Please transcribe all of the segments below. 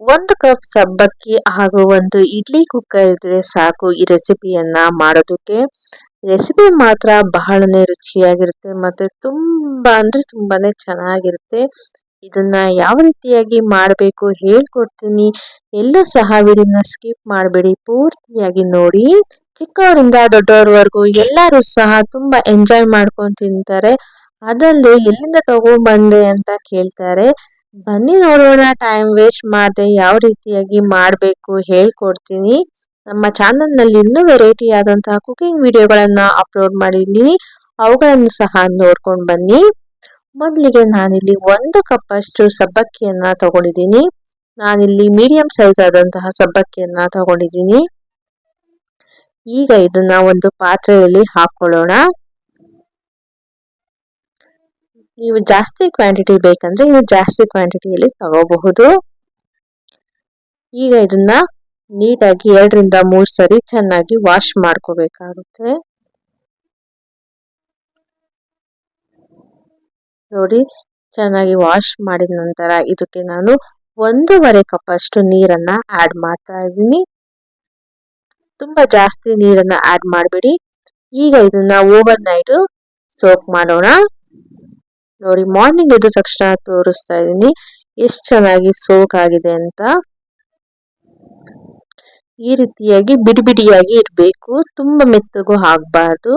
ಒಂದು ಕಪ್ ಸಬ್ಬಕ್ಕಿ ಹಾಗೂ ಒಂದು ಇಡ್ಲಿ ಕುಕ್ಕರ್ ಇದ್ರೆ ಸಾಕು ಈ ರೆಸಿಪಿಯನ್ನ ಮಾಡೋದಕ್ಕೆ. ರೆಸಿಪಿ ಮಾತ್ರ ಬಹಳನೇ ರುಚಿಯಾಗಿರುತ್ತೆ ಮತ್ತೆ ತುಂಬಾ ಅಂದರೆ ತುಂಬಾನೇ ಚೆನ್ನಾಗಿರುತ್ತೆ. ಇದನ್ನ ಯಾವ ರೀತಿಯಾಗಿ ಮಾಡಬೇಕು ಹೇಳ್ಕೊಡ್ತೀನಿ. ಎಲ್ಲೂ ಸಹ ವಿಡಿಯೋನ ಸ್ಕಿಪ್ ಮಾಡಬೇಡಿ. ಪೂರ್ತಿಯಾಗಿ ನೋಡಿ. ಚಿಕ್ಕವರಿಂದ ದೊಡ್ಡವರವರೆಗೂ ಎಲ್ಲರೂ ಸಹ ತುಂಬಾ ಎಂಜಾಯ್ ಮಾಡ್ಕೊಂಡು ತಿಂತಾರೆ. ಅದಲ್ಲದೆ ಎಲ್ಲಿಂದ ತಗೊಂಡ್ಬಂದೆ ಅಂತ ಕೇಳ್ತಾರೆ. ಬನ್ನಿ ನೋಡೋಣ ಟೈಮ್ ವೇಸ್ಟ್ ಮಾಡದೆ ಯಾವ ರೀತಿಯಾಗಿ ಮಾಡಬೇಕು ಹೇಳ್ಕೊಡ್ತೀನಿ. ನಮ್ಮ ಚಾನಲ್ನಲ್ಲಿ ಇನ್ನೂ ವೆರೈಟಿ ಆದಂತಹ ಕುಕಿಂಗ್ ವಿಡಿಯೋಗಳನ್ನು ಅಪ್ಲೋಡ್ ಮಾಡಿದ್ದೀನಿ. ಅವುಗಳನ್ನು ಸಹ ನೋಡ್ಕೊಂಡು ಬನ್ನಿ. ಮೊದಲಿಗೆ ನಾನಿಲ್ಲಿ ಒಂದು ಕಪ್ಪಷ್ಟು ಸಬ್ಬಕ್ಕಿಯನ್ನು ತಗೊಂಡಿದ್ದೀನಿ. ನಾನಿಲ್ಲಿ ಮೀಡಿಯಂ ಸೈಜ್ ಆದಂತಹ ಸಬ್ಬಕ್ಕಿಯನ್ನು ತಗೊಂಡಿದ್ದೀನಿ. ಈಗ ಇದನ್ನ ಒಂದು ಪಾತ್ರೆಯಲ್ಲಿ ಹಾಕೊಳ್ಳೋಣ ನೀವು ಜಾಸ್ತಿ ಕ್ವಾಂಟಿಟಿ ಬೇಕಂದ್ರೆ ನೀವು ಜಾಸ್ತಿ ಕ್ವಾಂಟಿಟಿಯಲ್ಲಿ ತಗೋಬಹುದು. ಈಗ ಇದನ್ನ ನೀಟಾಗಿ ಎರಡರಿಂದ ಮೂರು ಸರಿ ಚೆನ್ನಾಗಿ ವಾಶ್ ಮಾಡ್ಕೋಬೇಕಾಗುತ್ತೆ. ನೋಡಿ, ಚೆನ್ನಾಗಿ ವಾಶ್ ಮಾಡಿದ ನಂತರ ಇದಕ್ಕೆ ನಾನು ಒಂದೂವರೆ ಕಪ್ ಅಷ್ಟು ನೀರನ್ನ ಆಡ್ ಮಾಡ್ತಾ ಇದ್ದೀನಿ. ತುಂಬಾ ಜಾಸ್ತಿ ನೀರನ್ನ ಆಡ್ ಮಾಡಬೇಡಿ. ಈಗ ಇದನ್ನ ಓವರ್ ನೈಟ್ ಸೋಕ್ ಮಾಡೋಣ. ನೋಡಿ ಮಾರ್ನಿಂಗ್ ಎದ್ದ ತಕ್ಷಣ ತೋರಿಸ್ತಾ ಇದ್ದೀನಿ. ಎಷ್ಟು ಚೆನ್ನಾಗಿ ಸೋಕ್ ಆಗಿದೆ ಅಂತ. ಈ ರೀತಿಯಾಗಿ ಬಿಡಿ ಬಿಡಿಯಾಗಿ ಇರಬೇಕು ತುಂಬಾ ಮೆತ್ತಗೂ ಆಗಬಾರ್ದು.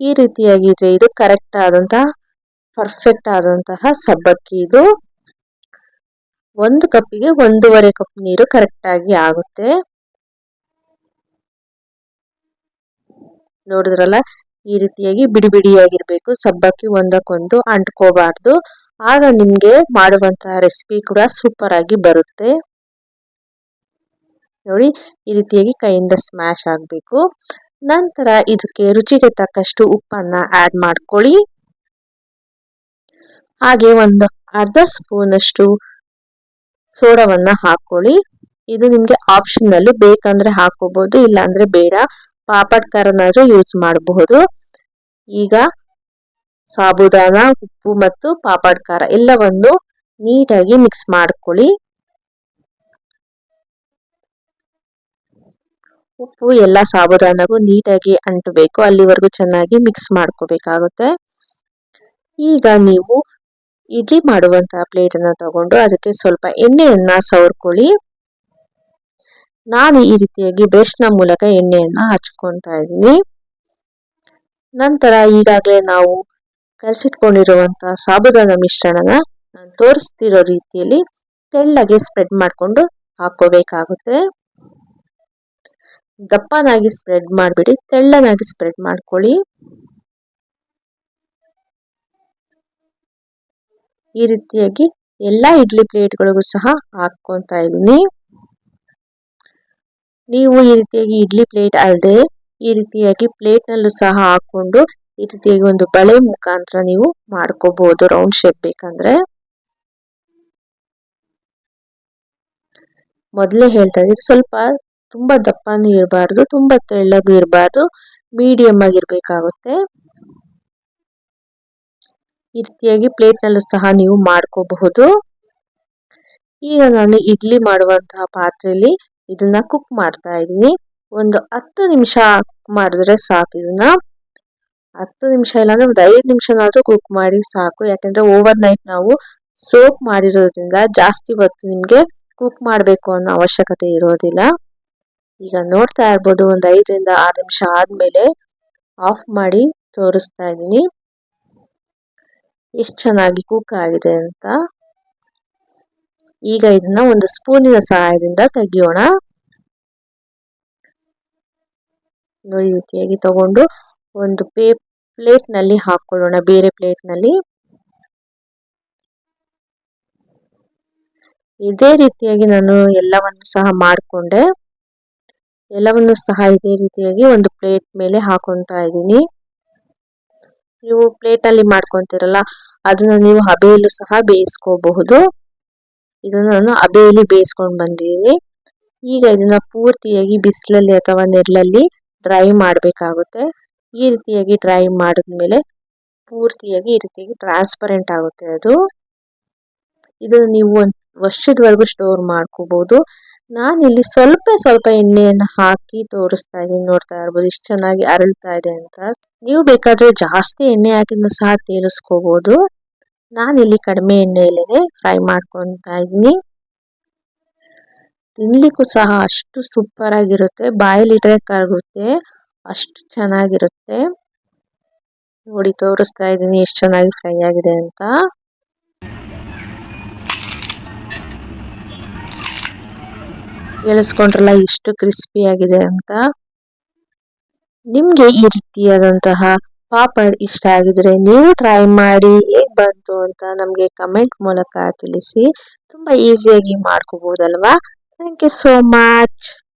ಈ ರೀತಿಯಾಗಿ ಇದ್ರೆ ಇದು ಕರೆಕ್ಟ್ ಆದಂತಹ ಪರ್ಫೆಕ್ಟ್ ಆದಂತಹ ಸಬ್ಬಕ್ಕಿ ಇದು. ಒಂದು ಕಪ್ಪಿಗೆ ಒಂದೂವರೆ ಕಪ್ ನೀರು ಕರೆಕ್ಟಾಗಿ ಆಗುತ್ತೆ. ನೋಡಿದ್ರಲ್ಲ ಈ ರೀತಿಯಾಗಿ ಬಿಡಿ ಬಿಡಿಯಾಗಿರಬೇಕು ಸಬ್ಬಕ್ಕಿ ಒಂದಕ್ಕೊಂದು ಅಂಟ್ಕೋಬಾರ್ದು. ಆಗ ನಿಮಗೆ ಮಾಡುವಂತಹ ರೆಸಿಪಿ ಕೂಡ ಸೂಪರ್ ಆಗಿ ಬರುತ್ತೆ. ನೋಡಿ, ಈ ರೀತಿಯಾಗಿ ಕೈಯಿಂದ ಸ್ಮ್ಯಾಶ್ ಆಗಬೇಕು. ನಂತರ ಇದಕ್ಕೆ ರುಚಿಗೆ ತಕ್ಕಷ್ಟು ಉಪ್ಪನ್ನ ಆಡ್ ಮಾಡ್ಕೊಳ್ಳಿ. ಹಾಗೆ ಒಂದು ಅರ್ಧ ಸ್ಪೂನಷ್ಟು ಸೋಡವನ್ನು ಹಾಕ್ಕೊಳ್ಳಿ. ಇದು ನಿಮಗೆ ಆಪ್ಷನಲ್ ಬೇಕಂದ್ರೆ ಹಾಕೋಬಹುದು ಇಲ್ಲಾಂದರೆ ಬೇಡ. ಪಾಪಡ್ ಖಾರನಾದರೂ ಯೂಸ್ ಮಾಡಬಹುದು. ಈಗ ಸಾಬುದಾನ, ಉಪ್ಪು ಮತ್ತು ಪಾಪಡ್ ಖಾರ ಎಲ್ಲವನ್ನು ನೀಟಾಗಿ ಮಿಕ್ಸ್ ಮಾಡ್ಕೊಳ್ಳಿ. ಉಪ್ಪು ಎಲ್ಲ ಸಾಬುದಾನಗೂ ನೀಟಾಗಿ ಅಂಟಬೇಕು. ಅಲ್ಲಿವರೆಗೂ ಚೆನ್ನಾಗಿ ಮಿಕ್ಸ್ ಮಾಡ್ಕೋಬೇಕಾಗುತ್ತೆ. ಈಗ ನೀವು ಇಡ್ಲಿ ಮಾಡುವಂತಹ ಪ್ಲೇಟನ್ನು ತಗೊಂಡು ಅದಕ್ಕೆ ಸ್ವಲ್ಪ ಎಣ್ಣೆಯನ್ನು ಸವರ್ಕೊಳ್ಳಿ. ನಾನು ಈ ರೀತಿಯಾಗಿ ಬ್ರಷ್ನ ಮೂಲಕ ಎಣ್ಣೆಯನ್ನು ಹಚ್ಕೊತಾ ಇದ್ದೀನಿ. ನಂತರ ಈಗಾಗಲೇ ನಾವು ಕಲಸಿಟ್ಕೊಂಡಿರುವಂತಹ ಸಾಬುದಾನ ಮಿಶ್ರಣನ ನಾನು ತೋರಿಸ್ತಿರೋ ರೀತಿಯಲ್ಲಿ ತೆಳ್ಳಗೆ ಸ್ಪ್ರೆಡ್ ಮಾಡಿಕೊಂಡು ಹಾಕೋಬೇಕಾಗುತ್ತೆ. ದಪ್ಪನಾಗಿ ಸ್ಪ್ರೆಡ್ ಮಾಡಿಬಿಡಿ, ತೆಳ್ಳನಾಗಿ ಸ್ಪ್ರೆಡ್ ಮಾಡ್ಕೊಳ್ಳಿ. ಈ ರೀತಿಯಾಗಿ ಎಲ್ಲ ಇಡ್ಲಿ ಪ್ಲೇಟ್ಗಳಿಗೂ ಸಹ ಹಾಕ್ಕೊತಾ ಇದ್ದೀನಿ. ನೀವು ಈ ರೀತಿಯಾಗಿ ಇಡ್ಲಿ ಪ್ಲೇಟ್ ಅಲ್ಲದೆ ಈ ರೀತಿಯಾಗಿ ಪ್ಲೇಟ್ನಲ್ಲೂ ಸಹ ಹಾಕೊಂಡು ಈ ರೀತಿಯಾಗಿ ಒಂದು ಬಳೆ ಮುಖಾಂತರ ನೀವು ಮಾಡ್ಕೋಬಹುದು ರೌಂಡ್ ಶೇಪ್ ಬೇಕಂದ್ರೆ. ಮೊದಲೇ ಹೇಳ್ತಾ ಇದ್ರೆ ಸ್ವಲ್ಪ ತುಂಬಾ ದಪ್ಪನೂ ಇರಬಾರ್ದು, ತುಂಬಾ ತೆಳ್ಳಗೂ ಇರಬಾರ್ದು ಮೀಡಿಯಂ ಆಗಿರ್ಬೇಕಾಗುತ್ತೆ ಈ ರೀತಿಯಾಗಿ ಪ್ಲೇಟ್ನಲ್ಲೂ ಸಹ ನೀವು ಮಾಡ್ಕೋಬಹುದು. ಈಗ ನಾನು ಇಡ್ಲಿ ಮಾಡುವಂತಹ ಪಾತ್ರೆಯಲ್ಲಿ ಇದನ್ನ ಕುಕ್ ಮಾಡ್ತಾ ಇದ್ದೀನಿ. ಒಂದು ಹತ್ತು ನಿಮಿಷ ಕುಕ್ ಮಾಡಿದ್ರೆ ಸಾಕು ಇದನ್ನ. ಹತ್ತು ನಿಮಿಷ ಇಲ್ಲಾಂದ್ರೆ ಒಂದು ಐದು ನಿಮಿಷನಾದ್ರೂ ಕುಕ್ ಮಾಡಿ ಸಾಕು. ಯಾಕಂದ್ರೆ ಓವರ್ ನೈಟ್ ನಾವು ಸೋಪ್ ಮಾಡಿರೋದ್ರಿಂದ ಜಾಸ್ತಿ ಹೊತ್ತು ನಿಮಗೆ ಕುಕ್ ಮಾಡಬೇಕು ಅನ್ನೋ ಅವಶ್ಯಕತೆ ಇರೋದಿಲ್ಲ. ಈಗ ನೋಡ್ತಾ ಇರ್ಬೋದು ಒಂದು ಐದರಿಂದ ಆರು ನಿಮಿಷ ಆದಮೇಲೆ ಆಫ್ ಮಾಡಿ ತೋರಿಸ್ತಾ ಇದ್ದೀನಿ. ಎಷ್ಟು ಚೆನ್ನಾಗಿ ಕುಕ್ ಆಗಿದೆ ಅಂತ. ಈಗ ಇದನ್ನ ಒಂದು ಸ್ಪೂನಿನ ಸಹಾಯದಿಂದ ತೆಗಿಯೋಣ. ನೋಡಿ ರೀತಿಯಾಗಿ ತಗೊಂಡು ಒಂದು ಪೇ ಪ್ಲೇಟ್ನಲ್ಲಿ ಹಾಕೊಳ್ಳೋಣ, ಬೇರೆ ಪ್ಲೇಟ್ನಲ್ಲಿ ಇದೇ ರೀತಿಯಾಗಿ ನಾನು ಎಲ್ಲವನ್ನು ಸಹ ಮಾಡಿಕೊಂಡೆ. ಎಲ್ಲವನ್ನು ಸಹ ಇದೇ ರೀತಿಯಾಗಿ ಒಂದು ಪ್ಲೇಟ್ ಮೇಲೆ ಹಾಕೊತಾ ಇದ್ದೀನಿ. ನೀವು ಪ್ಲೇಟಲ್ಲಿ ಮಾಡ್ಕೊತೀರಲ್ಲ, ಅದನ್ನ ನೀವು ಹಬೆಯಲ್ಲೂ ಸಹ ಬೇಯಿಸ್ಕೋಬಹುದು. ಇದನ್ನು ನಾನು ಹಬೆಯಲ್ಲಿ ಬೇಯಿಸ್ಕೊಂಡು ಬಂದಿದ್ದೀನಿ. ಈಗ ಇದನ್ನ ಪೂರ್ತಿಯಾಗಿ ಬಿಸಿಲಲ್ಲಿ ಅಥವಾ ನೆರಳಲ್ಲಿ ಡ್ರೈ ಮಾಡಬೇಕಾಗುತ್ತೆ. ಈ ರೀತಿಯಾಗಿ ಡ್ರೈ ಮಾಡಿದ್ಮೇಲೆ ಪೂರ್ತಿಯಾಗಿ ಈ ರೀತಿಯಾಗಿ ಟ್ರಾನ್ಸ್ಪರೆಂಟ್ ಆಗುತ್ತೆ ಅದು. ಇದು ನೀವು ಒಂದು ವರ್ಷದವರೆಗೂ ಸ್ಟೋರ್ ಮಾಡ್ಕೋಬೋದು. ನಾನಿಲ್ಲಿ ಸ್ವಲ್ಪ ಸ್ವಲ್ಪ ಎಣ್ಣೆಯನ್ನು ಹಾಕಿ ತೋರಿಸ್ತಾ ಇದ್ದೀನಿ ನೋಡ್ತಾ ಇರ್ಬೋದು. ಇಷ್ಟು ಚೆನ್ನಾಗಿ ಅರಳ್ತಾ ಇದೆ ಅಂತ. ನೀವು ಬೇಕಾದರೆ ಜಾಸ್ತಿ ಎಣ್ಣೆ ಹಾಕಿದ್ರು ಸಹ ನಾನು ನಾನಿಲ್ಲಿ ಕಡಿಮೆ ಎಣ್ಣೆಯಲ್ಲೇ ಫ್ರೈ ಮಾಡ್ಕೊತಾ ಇದ್ದೀನಿ. ತಿನ್ಲಿಕ್ಕೂ ಸಹ ಅಷ್ಟು ಸೂಪರ್ ಆಗಿರುತ್ತೆ. ಬಾಯಲ್ಲಿಟ್ರೆ ಕರಗುತ್ತೆ, ಅಷ್ಟು ಚೆನ್ನಾಗಿರುತ್ತೆ. ನೋಡಿ, ತೋರಿಸ್ತಾ ಇದ್ದೀನಿ ಎಷ್ಟು ಚೆನ್ನಾಗಿ ಫ್ರೈ ಆಗಿದೆ ಅಂತ. ಕೇಳಿಸ್ಕೊಂಡ್ರಲ್ಲ ಎಷ್ಟು ಕ್ರಿಸ್ಪಿ ಆಗಿದೆ ಅಂತ. ನಿಮಗೆ ಈ ರೀತಿಯಾದಂತಹ ಪಾಪಡ್ ಇಷ್ಟ ಆಗಿದ್ರೆ ನೀವು ಟ್ರೈ ಮಾಡಿ ಹೇಗೆ ಬಂತು ಅಂತ ನಮಗೆ ಕಮೆಂಟ್ ಮೂಲಕ ತಿಳಿಸಿ. ತುಂಬಾ ಈಸಿಯಾಗಿ ಮಾಡ್ಕೋಬಹುದಲ್ವಾ Thank you so much.